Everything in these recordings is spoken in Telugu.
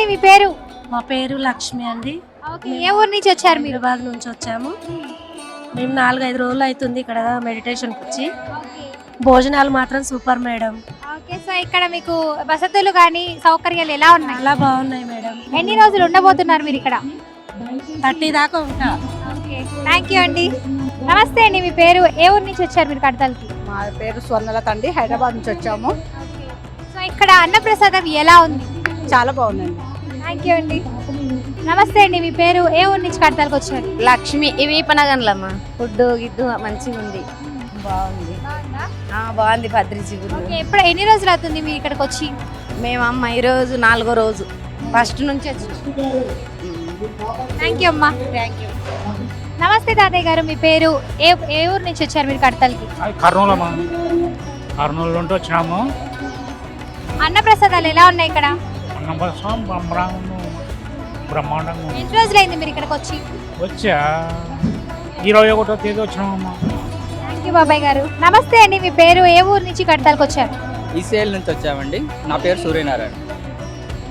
అండి మీ పేరు? మా పేరు లక్ష్మి అండి. ఓకే ఏ ఊరు నుంచి వచ్చారు మీరు? హైదరాబాద్ నుంచి వచ్చాము. మేము నాలుగైదు రోజులు అవుతుంది ఇక్కడ మెడిటేషన్కి వచ్చి. భోజనాలు మాత్రం సూపర్ మేడం ఓకే సో ఇక్కడ మీకు వసతులు కానీ సౌకర్యాలు ఎలా ఉన్నాయి? చాలా బాగున్నాయి మేడం ఎన్ని రోజులు ఉండబోతున్నారు మీరు ఇక్కడ? థర్టీ దాకా ఉంటా. ఓకే థ్యాంక్ యూ అండి. నమస్తే అండి మీ పేరు? ఏ ఊరు నుంచి వచ్చారు మీరు కడతలకి? మా పేరు స్వర్ణలత అండి హైదరాబాద్ నుంచి వచ్చాము. సో ఇక్కడ అన్నప్రసాదం ఎలా ఉంది? చాలా బాగుందండి. థ్యాంక్ యూ అండి. నమస్తే అండి మీ పేరు? ఏ ఊరు నుంచి కడతలకు వచ్చారు? లక్ష్మి ఇవి పనగన్లమ్మ. ఫుడ్ గిడ్డు మంచిగా ఉంది. బాగుంది. ఆ, బాగుంది భద్రిజీ గుడి ఎప్పుడు ఎన్ని రోజులు అవుతుంది మీరు ఇక్కడికి వచ్చి? మేము అమ్మ ఈరోజు నాలుగో రోజు. ఫస్ట్ నుంచి వచ్చినాం థ్యాంక్ యూ అమ్మా. థ్యాంక్ యూ నమస్తే తాతయ్య గారు మీ పేరు? ఏ ఏ ఊరు నుంచి వచ్చారు మీరు కడతలకి? కర్నూలు అమ్మా కర్నూలు నుండి వచ్చినాము అన్నప్రసాదాలు ఎలా ఉన్నాయి ఇక్కడ? బ్రహ్మాండంగా ఉంది. ఎన్ని రోజులైంది మీరు ఇక్కడికి వచ్చి? వచ్చా? ఇరవై ఒకటో తేదీ వచ్చినామమ్మా. థ్యాంక్ యూ బాబాయ్ గారు. నమస్తే అండి మీ పేరు ఏ ఊరు నుంచి కడతలకు వచ్చారు? ఈసీఎల్ నుంచి వచ్చామండి. నా పేరు సూర్యనారాయణ.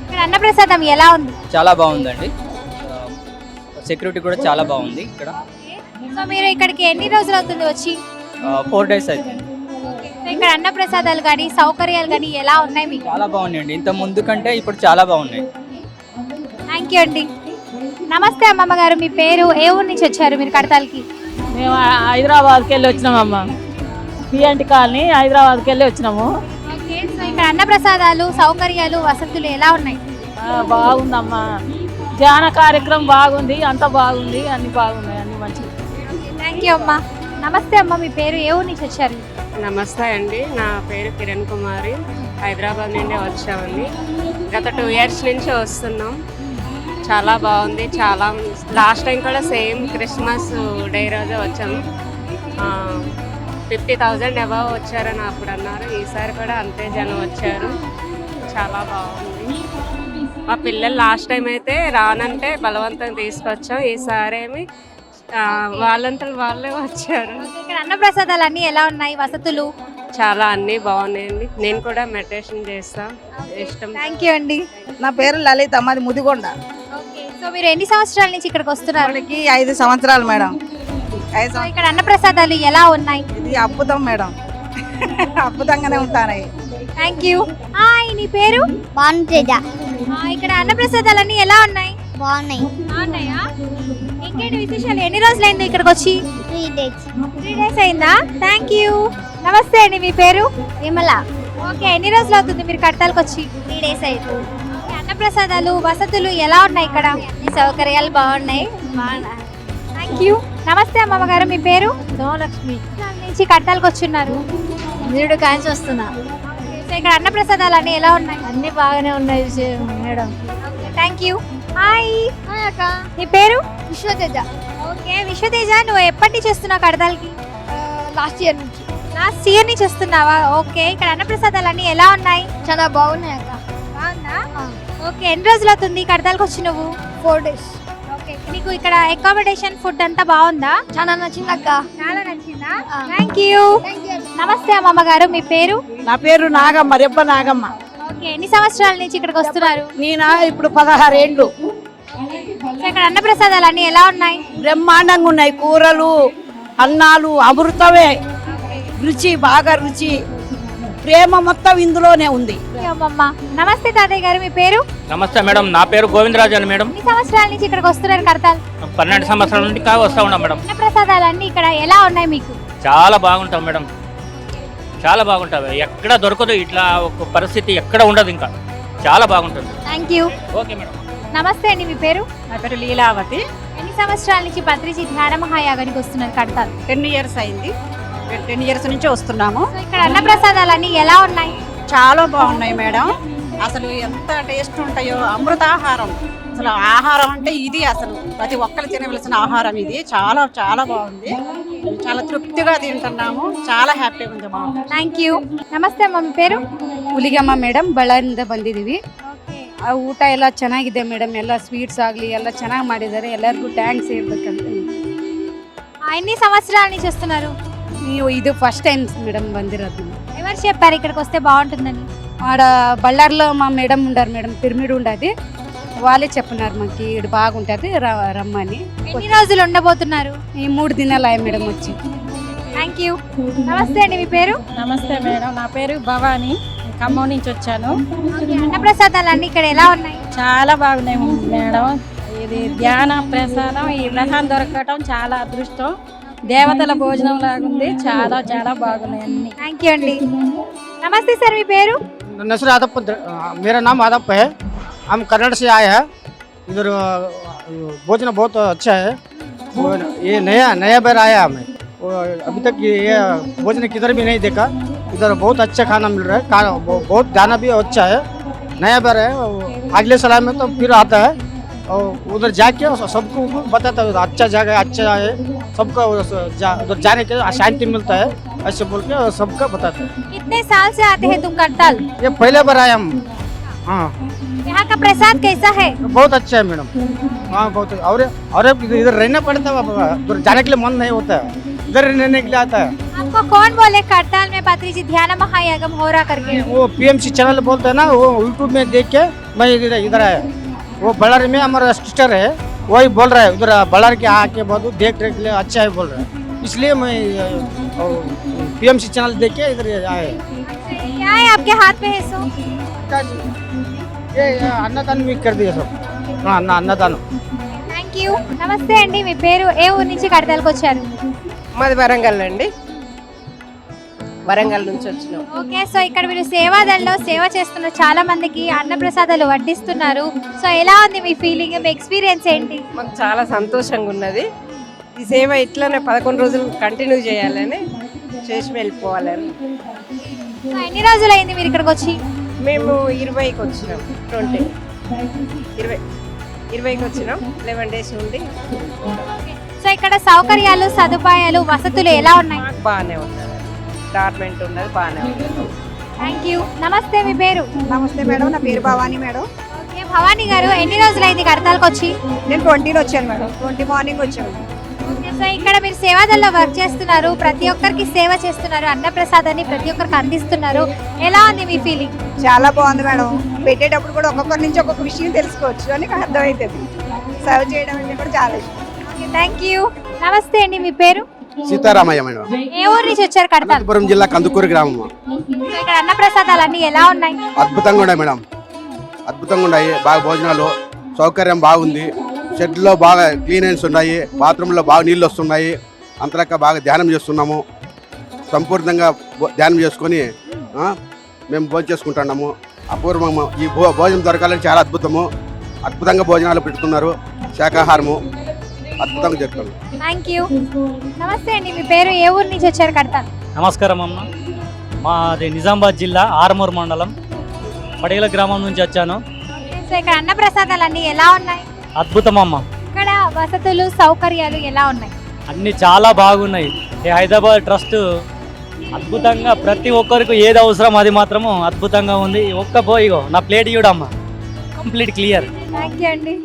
ఇక్కడ అన్నప్రసాదం ఎలా ఉంది? చాలా బాగుందండి. సెక్యూరిటీ కూడా చాలా బాగుంది ఇక్కడ. సో మీరు ఇక్కడికి ఎన్ని రోజులు అవుతుంది వచ్చి? ఫోర్ డేస్ అయితే ఇక్కడ అన్నప్రసాదాలు కానీ సౌకర్యాలు కానీ ఎలా ఉన్నాయి మీకు? చాలా బాగున్నాయండి. ఇంత ముందు కంటే ఇప్పుడు చాలా బాగున్నాయి. థ్యాంక్ యూ అండి. నమస్తే అమ్మమ్మ గారు మీ పేరు? ఏ ఊరు నుంచి వచ్చారు మీరు కడతాలకి? మేము హైదరాబాద్కి వెళ్ళి వచ్చినామమ్మా. పిఎన్టీ కాలనీ హైదరాబాద్కి వెళ్ళి వచ్చినాము. ఓకే సో ఇక్కడ అన్నప్రసాదాలు సౌకర్యాలు వసతులు ఎలా ఉన్నాయి? బాగుందమ్మా. ధ్యాన కార్యక్రమం బాగుంది అంత బాగుంది అన్ని బాగున్నాయి అన్ని మంచిగా. థ్యాంక్ యూ అమ్మా. నమస్తే అమ్మ మీ పేరు? ఏ ఊరు నుంచి వచ్చారు నమస్తే అండి. నా పేరు కిరణ్ కుమారి. హైదరాబాద్ నుండి వచ్చామండి. గత టూ ఇయర్స్ నుంచి వస్తున్నాం. చాలా బాగుంది. చాలా లాస్ట్ టైం కూడా సేమ్ క్రిస్మస్ డే రోజే వచ్చాము ఫిఫ్టీ థౌజండ్ అబవ్ వచ్చారని అప్పుడు అన్నారు. ఈసారి కూడా అంతే జనం వచ్చారు. చాలా బాగుంది. మా పిల్లలు లాస్ట్ టైం అయితే రానంటే బలవంతం తీసుకొచ్చాం. ఈసారి ఏమి ఆ, వాళ్ళంతలు వాళ్ళే వచ్చారు. ఇక్కడ అన్నప్రసాదాలు అన్నీ ఎలా ఉన్నాయి? వసతులు? చాలా అన్నీ బాగున్నాయండి. నేను కూడా మెడిటేషన్ చేస్తా. ఇష్టం. థ్యాంక్ యూ అండి. నా పేరు లలిత మాది ముదిగొండ. ఓకే. సో మీరు ఎన్ని సంవత్సరాల నుంచి ఇక్కడికి వస్తున్నారు? ఇప్పటికి ఐదు సంవత్సరాలు మేడం. ఐదు సో సంవత్సరాలు ఇక్కడ అన్నప్రసాదాలు ఎలా ఉన్నాయి? ఇది అద్భుతం మేడం. అద్భుతంగానే ఉంటాయి. థ్యాంక్ యూ హాయ్ నీ పేరు? బాగుంటుందా ఇక్కడ అన్నప్రసాదాలు అన్నీ ఎలా ఉన్నాయి? బాగున్నాయి. బాగున్నాయా? ఇంకేంటి విశేషాలు? ఎన్ని రోజులైంది ఇక్కడికి వచ్చి త్రీ డేస్ త్రీ డేస్ అయిందా? థ్యాంక్ యూ నమస్తే అండి మీ పేరు? విమల. ఓకే ఎన్ని రోజులు అవుతుంది మీరు కడతాలకు వచ్చి త్రీ డేస్ అవుతుంది ఓకే, అన్నప్రసాదాలు వసతులు ఎలా ఉన్నాయి ఇక్కడ? సౌకర్యాలు బాగున్నాయి. బాగున్నాయి థ్యాంక్ యూ నమస్తే అమ్మమ్మ గారు మీ పేరు? సోమలక్ష్మి నుంచి కడతాలకు వచ్చున్నారు మీరు కాంచి వస్తున్నా. ఇక్కడ అన్నప్రసాదాలు అన్నీ ఎలా ఉన్నాయి? అన్ని బాగానే ఉన్నాయి మేడం. థ్యాంక్ యూ హాయ్ అక్క. నీ పేరు? విశ్వతేజ. ఓకే విశ్వతేజ నువ్వు ఎప్పటి నుంచి వస్తున్నావు కడతాలకి లాస్ట్ ఇయర్ నుంచి. లాస్ట్ ఇయర్ నుంచి వస్తున్నావా? ఓకే ఇక్కడ అన్నప్రసాదాలు అన్నీ ఎలా ఉన్నాయి? చాలా బాగున్నాయి అక్క. బాగుందా? ఓకే ఎన్ని రోజులు అవుతుంది కడతాలకు వచ్చి నువ్వు? ఫోర్ డేస్ ఓకే నీకు ఇక్కడ అకామిడేషన్ ఫుడ్ అంతా బాగుందా? చాలా నచ్చింది అక్క. చాలా నచ్చిందా. థ్యాంక్ యూ నమస్తే అమ్మమ్మ గారు మీ పేరు? నా పేరు నాగమ్మ రెబ్బ నాగమ్మ. ఓకే ఎన్ని సంవత్సరాల నుంచి ఇక్కడికి వస్తున్నారు? నేను? ఇప్పుడు పదహారు ఏండ్లు సో ఇక్కడ అన్నప్రసాదాలు అన్నీ ఎలా ఉన్నాయి? బ్రహ్మాండంగా ఉన్నాయి. కూరలు అన్నాలు అమృతమే. రుచి బాగా రుచి. ప్రేమ మొత్తం ఇందులోనే ఉంది. అమ్మమ్మ. నమస్తే తాతయ్య గారు మీ పేరు? నమస్తే మేడం. నా పేరు గోవిందరాజు అని మేడం. ఎన్ని సంవత్సరాల నుంచి ఇక్కడికి వస్తున్నారు కడతాల్ పన్నెండు సంవత్సరాల నుండి కా వస్తూ ఉన్నాం మేడం. అన్నప్రసాదాలు అన్నీ ఇక్కడ ఎలా ఉన్నాయి మీకు? చాలా బాగుంటాం మేడం. చాలా బాగుంటాయి. ఎక్కడ దొరకదు. ఇట్లా ఒక పరిస్థితి ఎక్కడ ఉండదు ఇంకా. చాలా బాగుంటుంది. Thank you okay madam. నమస్తే అండి మీ పేరు నా పేరు లీలావతి ఎన్ని సంవత్సరాల నుంచి పత్రిజీ ధ్యాన మహాయాగానికి వస్తున్నారు కడతాల్ టెన్ ఇయర్స్ అయింది టెన్ ఇయర్స్ నుంచి వస్తున్నాము సో ఇక్కడ అన్నప్రసాదాలు అన్నీ ఎలా ఉన్నాయి చాలా బాగున్నాయి మేడం అసలు ఎంత టేస్ట్ ఉంటాయో అమృతాహారం అసలు ఆహారం అంటే ఇది అసలు ప్రతి ఒక్కరు తినవలసిన ఆహారం ఇది చాలా చాలా బాగుంది చాలా తృప్తిగా తింటున్నాము చాలా హ్యాపీగా ఉంది బాగుంది థ్యాంక్ ಯು ನಮಸ್ತೆ ಅಮ್ಮ ನಿಮ್ಮ పేరు ಹುಲಿಗಮ್ಮ ಮೇಡಮ್ ಬಳ್ಳಾರಿಯಿಂದ ಬಂದಿದ್ದೀವಿ ಆ ಊಟ ಎಲ್ಲ ಚೆನ್ನಾಗಿದೆ ಮೇಡಮ್ ಎಲ್ಲ ಸ್ವೀಟ್ಸ್ ಆಗಲಿ ಎಲ್ಲ ಚೆನ್ನಾಗಿ ಮಾಡಿದ್ದಾರೆ ಎಲ್ಲರಿಗೂ ಥ್ಯಾಂಕ್ಸ್ ಹೇಳ್ಬೇಕಂತ ఆ, ఎన్ని సంవత్సరాల నుంచి వస్తున్నారు ನೀವು ಇದು ಫಸ್ಟ್ ಟೈಮ್ మేడం ಬಂದಿರೋದು ನಾವು. ఎవరు చెప్పారు ఇక్కడికి వస్తే బాగుంటుందని ఆడ బళ్ళారిలో మా మేడం ఉండారు మేడం పిరమిడ్ ఉండదు వాళ్ళే చెప్పినారు మాకు ఇక్కడ బాగుంటుంది ర- రమ్మని ఎన్ని రోజులు ఉండబోతున్నారు ఈ మూడు దినాలు అయ్యాయి మేడం వచ్చి థ్యాంక్ యూ నమస్తే అండి మీ పేరు నమస్తే మేడం నా పేరు భవాని ఖమ్మం నుంచి వచ్చాను ఓకే, అన్నప్రసాదాలు అన్ని ఇక్కడ ఎలా ఉన్నాయి చాలా బాగున్నాయి మేడం ఇది ధ్యాన ప్రసాదం ఈ ప్రసాదం దొరకటం చాలా అదృష్టం దేవతల భోజనం లాగుంది చాలా చాలా బాగున్నాయి అన్ని థ్యాంక్ యూ అండి నమస్తే సార్ మీ పేరు नसर आदप मेरा नाम आदप है हम कन्नड़ से आए हैं इधर अ, भोजन बहुत अच्छा है वो ये नया नया बार आया हमें वो अभी तक ये ये भोजन किधर भी नहीं देखा इधर बहुत अच्छा खाना मिल रहा है। खाना बहुत दाना भी अच्छा है। नया बार है। अगले साल में तो फिर आता है। और उधर जाके सबको बताता है अच्छा जगह अच्छा है। सबका जा, उधर जाने के शांति मिलता है। ऐसे बोल के सबका बताते हैं। कितने साल से आते हैं तुम करताल? ये पहले बार आए हम हाँ। यहाँ का प्रसाद कैसा है? बहुत अच्छा है मैडम। हाँ बहुत और और इधर इधर रहना पड़ता है। उधर जाने के लिए मन नहीं होता है। इधर रहने के लिए आता है। आपको कौन बोले करताल में? पात्री जी ध्यान महायागम हो रहा करके। वो पीएमसी चैनल बोलते हैं ना वो यूट्यूब में देख के मैं इधर इधर आया। वो बल्लारी में हमारा सिस्टर है वही बोल रहा है उधर बल्लारी के आके बहुत देख रेख ले अच्छा है बोल रहा है। इसलिए मैं पीएमसी चैनल देख के इधर आया। क्या है आपके हाथ में है ये अन्नदान भी कर दिया सब। हाँ, अन्नदान। థ్యాంక్ యూ నమస్తే అండి మీ పేరు? ఏ ఊరు నుంచి కడతాలకు వచ్చారు మాది వరంగల్ అండి. వరంగల్ నుంచి వచ్చినాం. ఓకే సో ఇక్కడ మీరు సేవాదల్లో సేవ చేస్తున్న చాలా మందికి అన్నప్రసాదాలు వడ్డిస్తున్నారు. సో ఎలా ఉంది మీ ఫీలింగ్ మీ ఎక్స్పీరియన్స్ ఏంటి? మాకు చాలా సంతోషంగా ఉన్నది. ఈ సేవ ఇట్లనే పదకొండు రోజులు కంటిన్యూ చేయాలని చేసి వెళ్ళిపోవాలని. సో ఎన్ని రోజులు అయింది మీరు ఇక్కడికి వచ్చి? మేము ఇరవైకి వచ్చినాం ట్వంటీ. ఇరవై ఇరవైకి వచ్చినాం లెవెన్ డేస్ ఉండి. సో ఇక్కడ సౌకర్యాలు సదుపాయాలు వసతులు ఎలా ఉన్నాయి? బాగానే ఉన్నది డార్మెంట్ ఉన్నది బాగానే ఉంది. థ్యాంక్ యూ నమస్తే మీ పేరు? నమస్తే మేడం నా పేరు భవానీ మేడం. ఓకే భవానీ గారు ఎన్ని రోజులు అయింది కడతాలకు వచ్చి నేను ట్వంటీలో వచ్చాను మేడం ట్వంటీ మార్నింగ్ వచ్చాను. సో ఇక్కడ మీరు సేవాదల్లో వర్క్ చేస్తున్నారు ప్రతి ఒక్కరికి సేవ చేస్తున్నారు అన్నప్రసాదాన్ని ప్రతి ఒక్కరికి అందిస్తున్నారు. ఎలా ఉంది మీ ఫీలింగ్ చాలా బాగుంది మేడం. పెట్టేటప్పుడు కూడా ఒక్కొక్కరి నుంచి ఒక్కొక్క విషయం తెలుసుకోవచ్చు అని అర్థమవుతుంది. సర్వ్ చేయడం అంటే కూడా చాలా ఇష్టం. థ్యాంక్ యూ నమస్తే అండి మీ పేరు? సీతారామయ్య మేడం. ఏ ఊరు నుంచి వచ్చారు అనంతపురం జిల్లా కందుకూరు గ్రామం సో ఇక్కడ అన్నప్రసాదాలు అన్ని ఎలా ఉన్నాయి? అద్భుతంగా ఉన్నాయి మేడం. అద్భుతంగా ఉన్నాయి. బాగా భోజనాలు సౌకర్యం బాగుంది. షెడ్లో బాగా క్లీనెన్స్ ఉన్నాయి. బాత్రూంలో బాగా నీళ్ళు వస్తున్నాయి. అంతలక్క బాగా ధ్యానం చేస్తున్నాము. సంపూర్ణంగా భో- ధ్యానం చేసుకొని ఆ, మేము భోజనం చేసుకుంటున్నాము. అపూర్వము. ఈ భో భోజనం దొరకాలని చాలా అద్భుతము. అద్భుతంగా భోజనాలు పెడుతున్నారు. శాకాహారము అద్భుతంగా థ్యాంక్ యూ నమస్తే అండి మీ పేరు ఏ ఊరు నుంచి వచ్చారు కడతాల్ నమస్కారం అమ్మ. మాది నిజామాబాద్ జిల్లా ఆర్మూర్ మండలం. పడేల గ్రామం నుంచి వచ్చాను. సో ఇక్కడ అన్నప్రసాదాలు అన్ని ఎలా ఉన్నాయి? అద్భుతం అమ్మ ఇక్కడ వసతులు సౌకర్యాలు ఎలా ఉన్నాయి? అన్నీ చాలా బాగున్నాయి. ఈ హైదరాబాద్ ట్రస్ట్ అద్భుతంగా ప్రతి ఒక్కరికి ఏది అవసరం అది మాత్రము అద్భుతంగా ఉంది. ఒక్క పోయిగో నా ప్లేట్ చూడమ్మా. Complete clear. థ్యాంక్ యూ అండి.